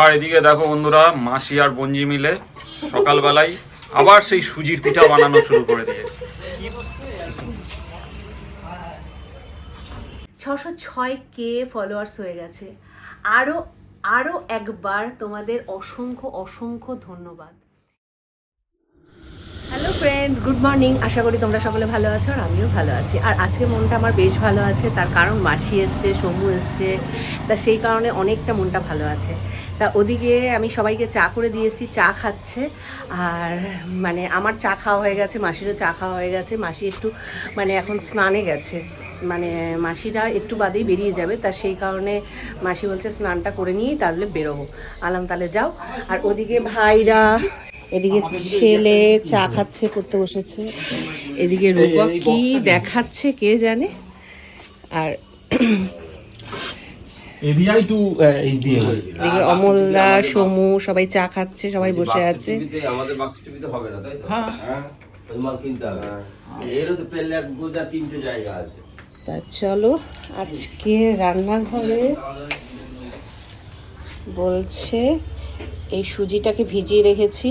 আর এদিকে দেখো বন্ধুরা, মাসি আর বঞ্জি মিলে সকালবেলায় আবার সেই সুজির পিঠা বানানো শুরু করে দিয়েছে। ছশো ছয় কে ফলোয়ার্স হয়ে গেছে। আরও আরও একবার তোমাদের অসংখ্য অসংখ্য ধন্যবাদ। ফ্রেন্ডস গুড মর্নিং আশা করি তোমরা সকলে ভালো আছো আর আমিও ভালো আছি। আর আজকে মনটা আমার বেশ ভালো আছে, তার কারণ মাসি এসছে, সমু এসছে, তা সেই কারণে অনেকটা মনটা ভালো আছে। তা ওদিকে আমি সবাইকে চা করে দিয়েছি চা খাচ্ছে। আর মানে আমার চা খাওয়া হয়ে গেছে, মাসিরও চা খাওয়া হয়ে গেছে। মাসি একটু মানে এখন স্নানে গেছে। মানে মাসিরা একটু বাদেই বেরিয়ে যাবে, তা সেই কারণে মাসি বলছে স্নানটা করে নিয়েই তাহলে বেরোবো। আলাম তাহলে যাও। আর ওদিকে ভাইরা এদিকে ছেলে চা খাচ্ছে করতে বসেছে। এদিকে রূপক কি দেখাচ্ছে কে জানে? আর টু এদিকে অমলদা সমু সবাই চা খাচ্ছে সবাই বসে আছে। আমাদের বাক্স টিভিতে হবে না তাই তো? হ্যাঁ। ওই মাল কিনতে হবে। এরও তো পেলে এক গোটা তিনটে জায়গা আছে। তা চলো আজকে রান্নাঘরে বলছে এই সুজিটাকে ভিজিয়ে রেখেছি।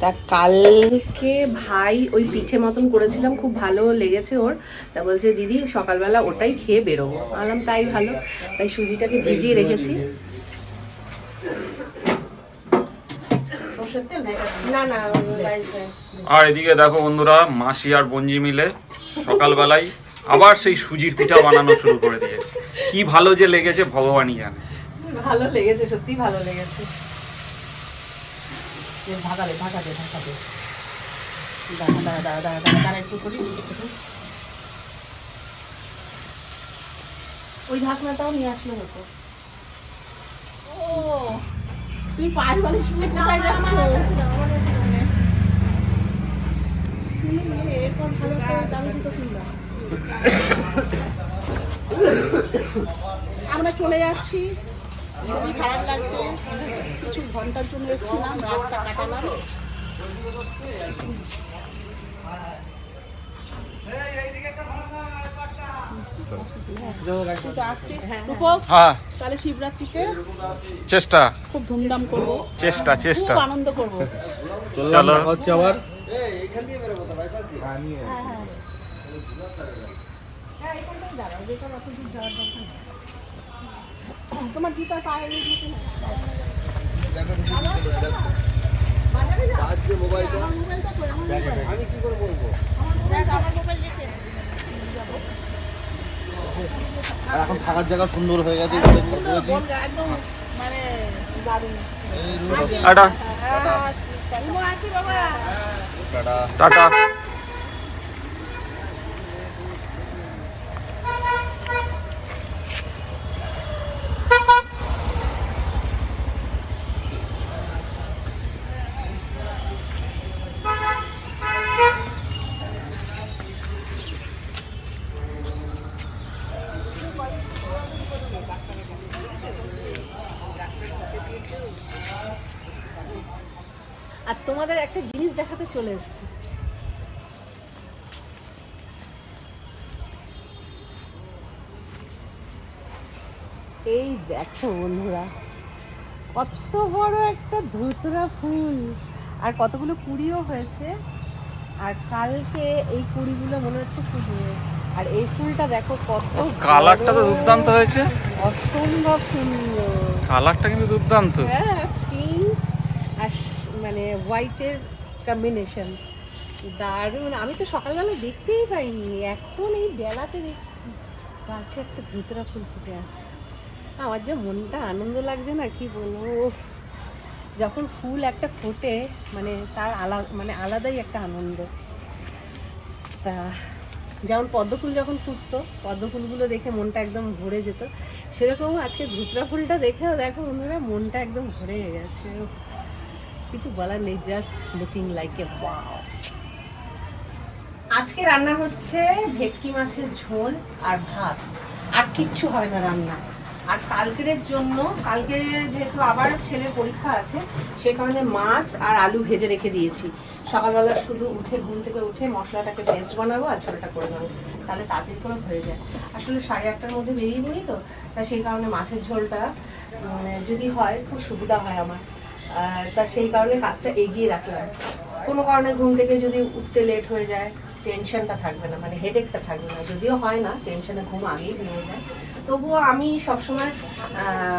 তা কালকে ভাই ওই পিঠে মতন করেছিলাম খুব ভালো লেগেছে ওর। তা বলছে দিদি সকালবেলা ওটাই খেয়ে বেরোবো। আলাম তাই ভালো। তাই সুজিটাকে ভিজিয়ে রেখেছি। আর এদিকে দেখো বন্ধুরা মাসি আর বঞ্জি মিলে সকালবেলায় আবার সেই সুজির পিঠা বানানো শুরু করে দিয়েছে। কি ভালো যে লেগেছে ভগবানই জানে। ভালো লেগেছে সত্যি ভালো লেগেছে। ভাগালে ভাগালে ভাগালে দাঁড়া দাঁড়া দাঁড়া দাঁড়া দাঁড়া দাঁড়া একটু করি একটু। ওই ঢাকনাটাও নিয়ে আসলে হতো ও তুই পায়ের বালিশ নিয়ে কোথায় যাচ্ছ? এরপর ভালো দামি জুতো কিনবা। আমরা চলে যাচ্ছি। খুবই খারাপ লাগছে। কিছু ঘণ্টার জন্য এসেছিলাম রাস্তা কাটালাম। হ্যাঁ। তাহলে শিবরাত্রিতে চেষ্টা। খুব ধুমধাম করব। চেষ্টা চেষ্টা। আনন্দ করব। চলো। হচ্ছে আবার। আমি কি করে বলব দেখ, আমার মোবাইল রেখে এসেছি। আর এখন থাকার জায়গা সুন্দর হয়ে গেছে মানে টাটা। টাটা। আর তোমাদের একটা জিনিস দেখাতে চলে এসেছি। এই দেখো বন্ধুরা কত বড় একটা ধুতরা ফুল। আর কতগুলো কুড়িও হয়েছে। আর কালকে এই কুড়িগুলো মনে হচ্ছে ফুটবে আর এই ফুলটা দেখো কত কালারটা তো দুর্দান্ত হয়েছে। অসম্ভব সুন্দর। কালারটা কিন্তু দুর্দান্ত। হ্যাঁ পিঙ্ক আর মানে হোয়াইটের কম্বিনেশন দারুণ। আমি তো সকালবেলা দেখতেই পাইনি। এখন এই বেলাতে দেখছি। গাছে একটা ধুতরা ফুল ফুটে আছে। আমার যে মনটা আনন্দ লাগছে না, কি বলব? যখন ফুল একটা ফোটে মানে তার আলাদা মানে আলাদাই একটা আনন্দ। তা, যেমন পদ্মফুল যখন ফুটতো পদ্মফুলগুলো দেখে মনটা একদম ভরে যেত। সেরকম আজকে ধুতরা ফুলটা দেখেও দেখো বন্ধুরা, মনটা একদম ভরে গেছে। কিছু বলার নেই just looking like a wow আজকে রান্না হচ্ছে ভেটকি মাছের ঝোল আর ভাত। আর কিচ্ছু হবে না রান্না। আর কালকের জন্য কালকে যেহেতু আবার ছেলের পরীক্ষা আছে সে কারণে মাছ আর আলু ভেজে রেখে দিয়েছি। সকালবেলা শুধু উঠে ঘুম থেকে উঠে মশলাটাকে পেস্ট বানাবো আর ঝোলটা করে নেব। তাহলে তাড়াতাড়ি করে হয়ে যায়। আসলে সাড়ে আটটার মধ্যে বেরিয়ে পড়ি তো তা সেই কারণে মাছের ঝোলটা উম, যদি হয় খুব সুবিধা হয় আমার। তা সেই কারণে কাজটা এগিয়ে রাখলাম কোনো কারণে ঘুম থেকে যদি উঠতে লেট হয়ে যায় টেনশনটা থাকবে না মানে হেডেকটা থাকবে না। যদিও হয় না টেনশনে ঘুম আগেই ভেঙে যায়। তবুও আমি সবসময়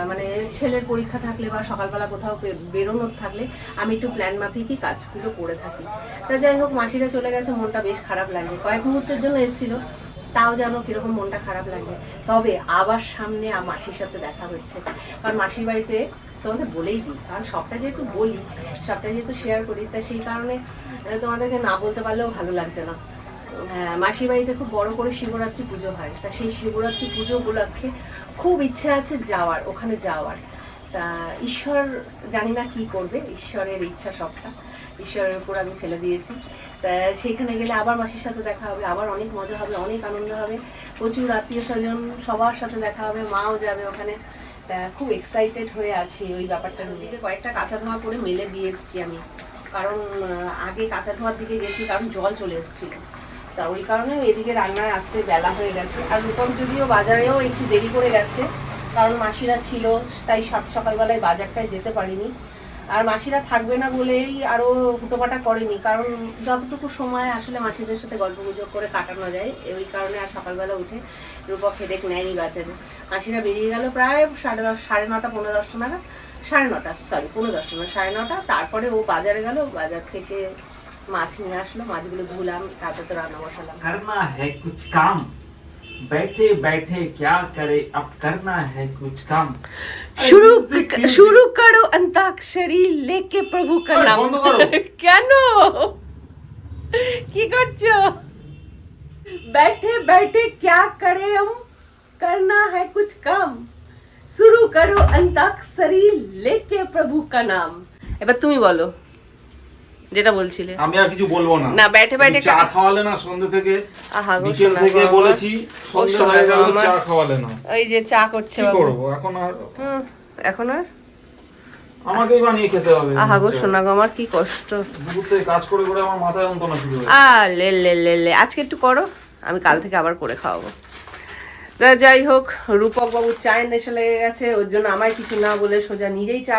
মানে ছেলের পরীক্ষা থাকলে বা সকালবেলা কোথাও বেরোনোর থাকলে আমি একটু প্ল্যান মাফিকই কাজগুলো করে থাকি। তা যাই হোক, মাসিরা চলে গেছে, মনটা বেশ খারাপ লাগবে কয়েক মুহূর্তের জন্য এসেছিল, তাও যেন কীরকম মনটা খারাপ লাগবে তবে আবার সামনে মাসির সাথে দেখা হচ্ছে। কারণ মাসির বাড়িতে তোমাদের বলেই দিই কারণ সবটা যেহেতু বলি সবটা যেহেতু শেয়ার করি তা সেই কারণে তোমাদেরকে না বলতে পারলেও ভালো লাগছে না। হ্যাঁ, মাসির বাড়িতে খুব বড় করে শিবরাত্রি পুজো হয় তা সেই শিবরাত্রি পুজো উপলক্ষে খুব ইচ্ছে আছে যাওয়ার ওখানে যাওয়ার। তা ঈশ্বর জানি না কি করবে ঈশ্বরের ইচ্ছা সবটা ঈশ্বরের উপর আমি ফেলে দিয়েছি। তা সেখানে গেলে আবার মাসির সাথে দেখা হবে আবার অনেক মজা হবে অনেক আনন্দ হবে প্রচুর আত্মীয় স্বজন সবার সাথে দেখা হবে মাও যাবে ওখানে। তা খুব এক্সাইটেড হয়ে আছি ওই ব্যাপারটা দিকে কয়েকটা কাঁচা ধোয়া করে মেলে দিয়ে এসেছি আমি। কারণ আগে কাঁচা ধোয়ার দিকে গেছি, কারণ জল চলে এসেছিল। তা ওই কারণে এদিকে রান্নায় আসতে বেলা হয়ে গেছে। আর রূপম যদিও বাজারেও একটু দেরি করে গেছে, কারণ মাসিরা ছিল, তাই সাত সকালবেলায় বাজারটায় যেতে পারিনি। আর মাসিরা থাকবে না বলেই আরও হুটোপাটা করেনি, কারণ যতটুকু সময় আসলে মাসিদের সাথে গল্প গুজব করে কাটানো যায়, ওই কারণে আর সকালবেলা উঠে রূপক হেডেক নেয়নি বাজারে মাসিরা বেরিয়ে গেল প্রায় সাড়ে দশ সাড়ে নটা পনেরো দশটা নাগাদ সাড়ে নটা সরি পনেরো দশটা না সাড়ে নটা তারপরে ও বাজারে গেল বাজার থেকে মাছ নিয়ে আসলো মাছগুলো ধুলাম তারপর তো রান্না বসালাম करना है कुछ काम बैठे बैठे क्या करे अब करना है कुछ काम শুরু শুরু করো অন্তাক্ষরী লেকে প্রভু কা আরে, নাম বন্ধ করো। কেন কি করছো बैठे बैठे क्या करे हम करना है कुछ काम শুরু করো অন্তাক্ষরী লেকে প্রভু কা নাম এবার তুমি বলো যেটা বলছিলে আমি আর কিছু বলবো না না, ব্যাটে ব্যাটে চা কা- খাওয়ালে না সন্ধ্যে থেকে আহা গো, বিকেল শোনা থেকে গো আমার। বলেছি ও সন্ধ্যে শোনা হয়ে গো গেল আমার। চা খাওয়ালে না ওই যে চা করছে কি বাবু করবো এখন আর হুম, এখন আর আমাকেই বানিয়ে খেতে হবে। আহা গো শোনা গো আমার কি কষ্ট। কাজ করে করে আমার মাথায় যন্ত্রণা শুরু হয়েছে আ লে লে লে লে। আজকে একটু করো আমি কাল থেকে আবার করে খাওয়াবো। যাই হোক রূপক বাবু চায়ের নেশা লেগে গেছে ওর জন্য আমায় কিছু না বলে সোজা নিজেই চা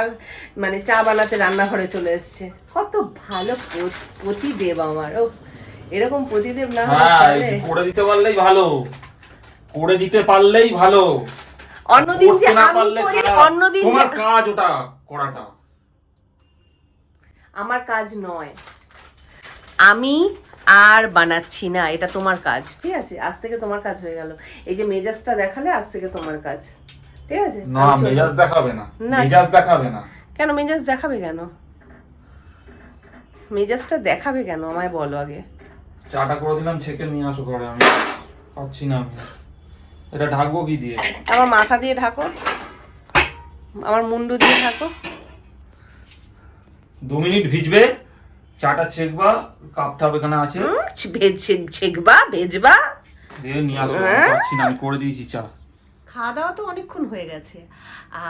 মানে চা বানাতে রান্নাঘরে চলে এসেছে। কত ভালো প- পতিদেব আমার ও এরকম প্রতিদেব না হ্যাঁ করে দিতে পারলেই ভালো। করে দিতে পারলেই ভালো। অন্যদিন যে আমি করি অন্যদিন তোমার কাজ ওটা করাটা। আমার কাজ নয়। আমি আর বানাচ্ছি না এটা তোমার কাজ ঠিক আছে? আজ থেকে তোমার কাজ হয়ে গেল। এই যে মেজাজটা দেখালে আজ থেকে তোমার কাজ ঠিক আছে? না মেজাজ দেখাবে না। না। মেজাজ দেখাবে না। কেন মেজাজ দেখাবে কেন? মেজাজটা দেখাবে কেন? আমায় বলো আগে। চাটা করে দিলাম ছেঁকে নিয়ে আসো ঘরে আমি পাচ্ছি না আমি। এটা ঢাকবো কি দিয়ে? আমার মাথা দিয়ে ঢাকো। আমার মুন্ডু দিয়ে ঢাকো। দু মিনিট ভিজবে চাটা ছেঁকবা কাপ টাপ এখানে আছে। ছেকবা ভেজবা। দিয়ে নিয়ে আসো হ্যাঁ? পাচ্ছি না আমি করে দিয়েছি চা। খাওয়া দাওয়া তো অনেকক্ষণ হয়ে গেছে।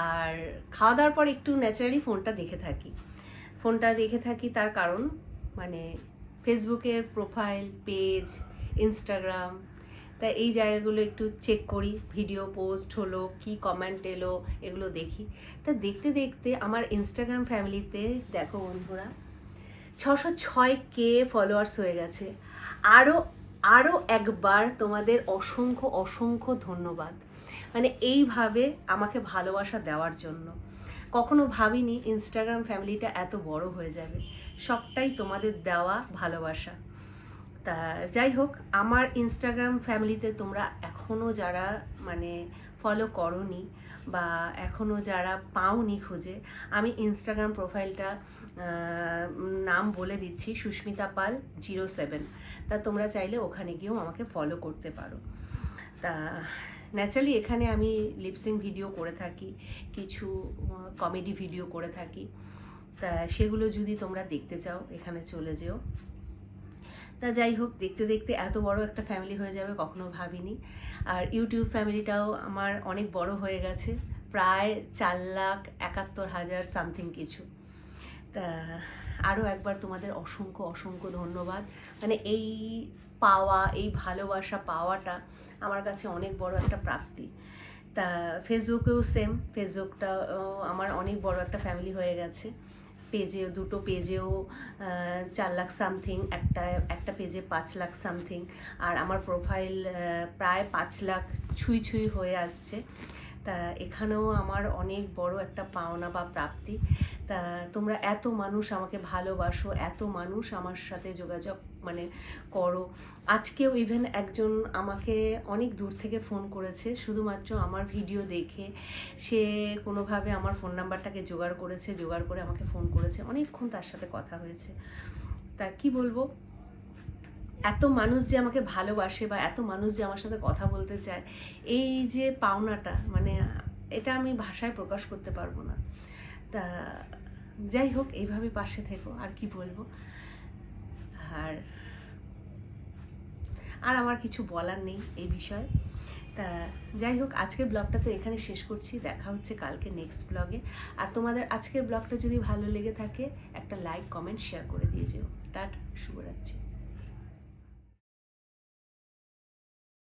আর খাওয়া দাওয়ার পর একটু ন্যাচারালি ফোনটা দেখে থাকি। ফোনটা দেখে থাকি তার কারণ মানে ফেসবুকের প্রোফাইল পেজ ইনস্টাগ্রাম তা এই জায়গাগুলো একটু চেক করি। ভিডিও পোস্ট হলো, কি কমেন্ট এলো, এগুলো দেখি। তা দেখতে দেখতে আমার ইনস্টাগ্রাম ফ্যামিলিতে দেখো বন্ধুরা, ছশো ছয় কে ফলোয়ার্স হয়ে গেছে। আরও আরও একবার তোমাদের অসংখ্য অসংখ্য ধন্যবাদ। মানে এইভাবে আমাকে ভালোবাসা দেওয়ার জন্য। কখনো ভাবিনি ইনস্টাগ্রাম ফ্যামিলিটা এত বড় হয়ে যাবে। সবটাই তোমাদের দেওয়া ভালোবাসা। তা, যাই হোক, আমার ইনস্টাগ্রাম ফ্যামিলিতে তোমরা এখনও যারা মানে ফলো করনি বা এখনও যারা পাওনি খুঁজে, আমি ইনস্টাগ্রাম প্রোফাইলটা নাম বলে দিচ্ছি সুস্মিতা পাল জিরো সেভেন। তা তোমরা চাইলে ওখানে গিয়েও আমাকে ফলো করতে পারো। তা ন্যাচারালি এখানে আমি লিপসিং ভিডিও করে থাকি, কিছু কমেডি ভিডিও করে থাকি। তা, সেগুলো যদি তোমরা দেখতে চাও, এখানে চলে যেও। তা যাই হোক, দেখতে দেখতে এত বড় একটা ফ্যামিলি হয়ে যাবে কখনো ভাবিনি। আর ইউটিউব ফ্যামিলিটাও আমার অনেক বড় হয়ে গেছে, প্রায় চার লাখ একাত্তর হাজার সামথিং কিছু। তা আরও একবার তোমাদের অসংখ্য অসংখ্য ধন্যবাদ। মানে এই পাওয়া, এই ভালোবাসা পাওয়াটা আমার কাছে অনেক বড় একটা প্রাপ্তি। তা ফেসবুকেও সেম ফেসবুকটা আমার অনেক বড় একটা ফ্যামিলি হয়ে গেছে। পেজে দুটো পেজেও চার লাখ সামথিং একটা একটা পেজে পাঁচ লাখ সামথিং আর আমার প্রোফাইল প্রায় পাঁচ লাখ ছুঁই ছুঁই হয়ে আসছে। তা এখানেও আমার অনেক বড় একটা পাওনা বা প্রাপ্তি। তা তোমরা এত মানুষ আমাকে ভালোবাসো, এত মানুষ আমার সাথে যোগাযোগ মানে করো। আজকেও ইভেন একজন আমাকে অনেক দূর থেকে ফোন করেছে, শুধুমাত্র আমার ভিডিও দেখে। সে কোনোভাবে আমার ফোন নাম্বারটাকে জোগাড় করেছে, জোগাড় করে আমাকে ফোন করেছে। অনেকক্ষণ তার সাথে কথা হয়েছে। তা কি বলব? এত মানুষ যে আমাকে ভালোবাসে বা এত মানুষ যে আমার সাথে কথা বলতে চায়, এই যে পাওনাটা মানে এটা আমি ভাষায় প্রকাশ করতে পারব না। তা যাই হোক, এইভাবে পাশে থেকো, আর কি বলব? আর আর আমার কিছু বলার নেই এই বিষয়ে। তা, যাই হোক, আজকের ব্লগটা তো এখানে শেষ করছি। দেখা হচ্ছে কালকে নেক্সট ব্লগে আর তোমাদের আজকের ব্লগটা যদি ভালো লেগে থাকে, একটা লাইক কমেন্ট শেয়ার করে দিয়ে যেও। টাটা